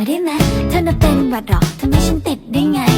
อยได้ไหมเธอน่ะเป็นหวัดหรอกทำให้ฉันติดได้ไง